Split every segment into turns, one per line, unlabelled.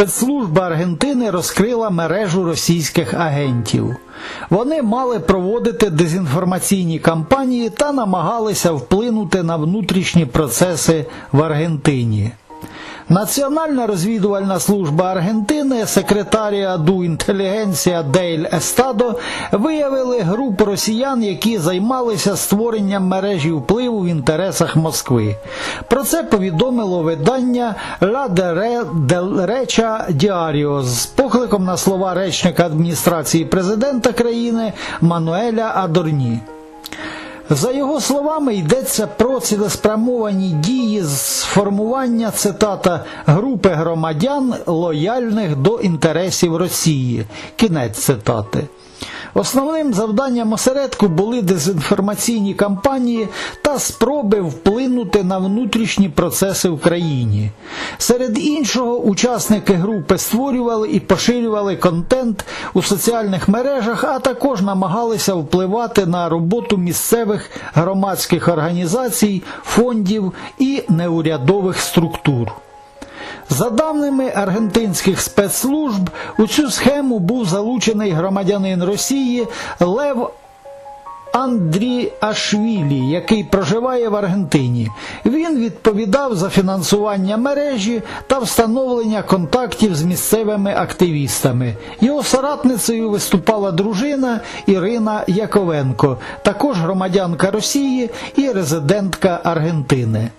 спецслужба Аргентини розкрила мережу російських агентів. Вони мали проводити дезінформаційні кампанії та намагалися вплинути на внутрішні процеси в Аргентині. Національна розвідувальна служба Аргентини, секретарія ду інтелігенція Дейль Естадо виявили групу росіян, які займалися створенням мережі впливу в інтересах Москви. Про це повідомило видання La Derecha Diario з покликом на слова речника адміністрації президента країни Мануеля Адорні. За його словами, йдеться про цілеспрямовані дії з формування цитата групи громадян, лояльних до інтересів Росії. Кінець цитати. Основним завданням осередку були дезінформаційні кампанії та спроби вплинути на внутрішні процеси в країні. Серед іншого, учасники групи створювали і поширювали контент у соціальних мережах, а також намагалися впливати на роботу місцевих громадських організацій, фондів і неурядових структур. За даними аргентинських спецслужб, у цю схему був залучений громадянин Росії Лев Андріашвілі, який проживає в Аргентині. Він відповідав за фінансування мережі та встановлення контактів з місцевими активістами. Його соратницею виступала дружина Ірина Яковенко, також громадянка Росії і резидентка Аргентини.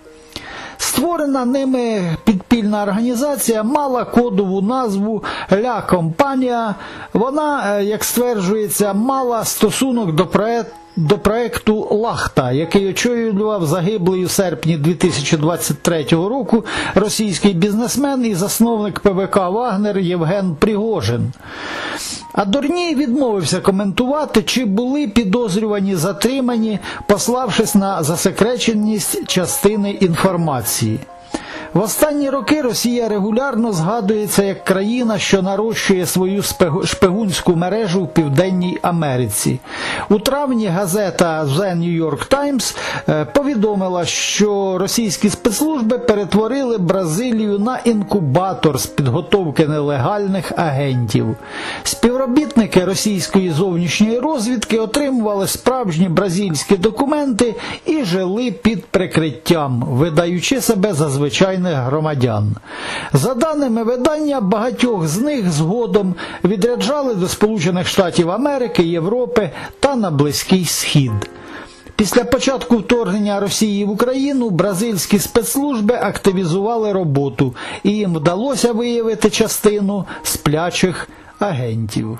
Створена ними підпільна організація мала кодову назву Ля Компанія. Вона, е, як стверджується, мала стосунок до проекту. До проекту Лахта, який очолював загиблий у серпні 2023 року російський бізнесмен і засновник ПВК Вагнер Євген Пригожин. А Дурній відмовився коментувати, чи були підозрювані затримані, пославшись на засекреченість частини інформації. В останні роки Росія регулярно згадується як країна, що нарощує свою шпигунську мережу в Південній Америці. У травні газета The New York Times е, повідомила, що російські спецслужби перетворили Бразилію на інкубатор з підготовки нелегальних агентів. Співробітники російської зовнішньої розвідки отримували справжні бразильські документи і жили під прикриттям, видаючи себе за звичайних громадян. За даними видання, багатьох з них згодом відряджали до Сполучених Штатів Америки, Європи та на Близький Схід. Після початку вторгнення Росії в Україну бразильські спецслужби активізували роботу, і їм вдалося виявити частину сплячих агентів.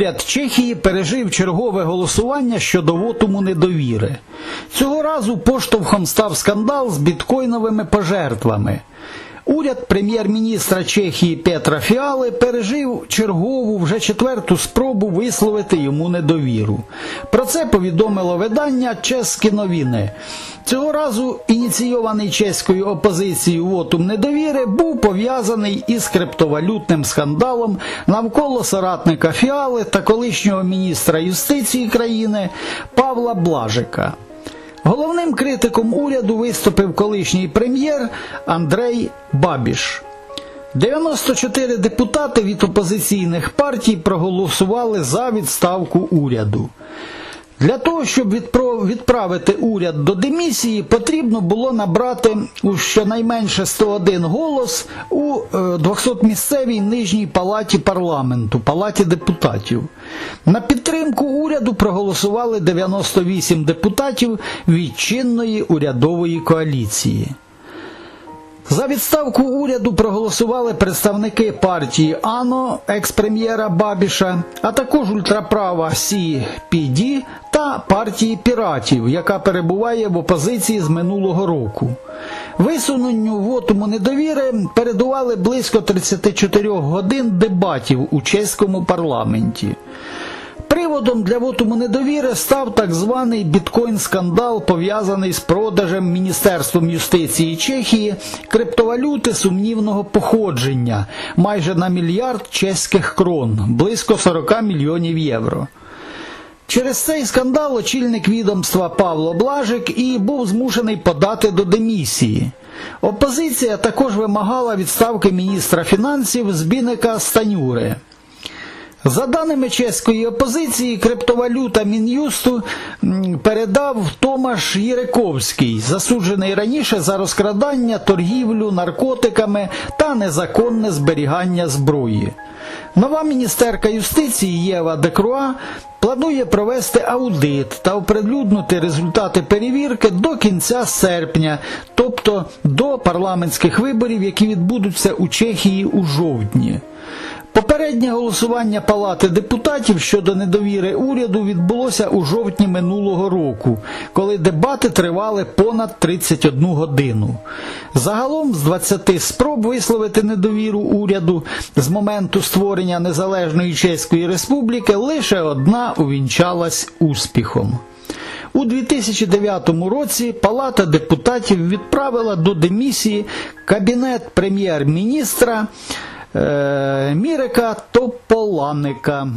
Уряд Чехії пережив чергове голосування щодо вотуму недовіри. Цього разу поштовхом став скандал з біткоїновими пожертвами. Уряд прем'єр-міністра Чехії Петра Фіали пережив чергову вже четверту спробу висловити йому недовіру. Про це повідомило видання Чеські новини. Цього разу ініційований чеською опозицією вотум недовіри був пов'язаний із криптовалютним скандалом навколо соратника Фіали та колишнього міністра юстиції країни Павла Блажика. Головним критиком уряду виступив колишній прем'єр Андрей Бабіш. 94 депутати від опозиційних партій проголосували за відставку уряду. Для того, щоб відправити уряд до демісії, потрібно було набрати щонайменше 101 голос у 200-місцевій нижній палаті парламенту, палаті депутатів. На підтримку уряду проголосували 98 депутатів від чинної урядової коаліції. За відставку уряду проголосували представники партії АНО, екс-прем'єра Бабіша, а також ультраправа CPD та партії піратів, яка перебуває в опозиції з минулого року. Висуненню вотуму недовіри передували близько 34 годин дебатів у чеському парламенті. Приводом для вотуму недовіри став так званий біткоін-скандал, пов'язаний з продажем Міністерством юстиції Чехії криптовалюти сумнівного походження майже на мільярд чеських крон, близько 40 мільйонів євро. Через цей скандал очільник відомства Павло Блажик і був змушений подати до демісії. Опозиція також вимагала відставки міністра фінансів Збіника Станюри. За даними чеської опозиції, криптовалюта Мін'юсту передав Томаш Єриковський, засуджений раніше за розкрадання, торгівлю наркотиками та незаконне зберігання зброї. Нова міністерка юстиції Єва Декруа планує провести аудит та оприлюднити результати перевірки до кінця серпня, тобто до парламентських виборів, які відбудуться у Чехії у жовтні. Попереднє голосування Палати депутатів щодо недовіри уряду відбулося у жовтні минулого року, коли дебати тривали понад 31 годину. Загалом з 20 спроб висловити недовіру уряду з моменту створення Незалежної Чеської Республіки лише одна увінчалась успіхом. У 2009 році Палата депутатів відправила до демісії кабінет прем'єр-міністра е, Мірика Тополаника.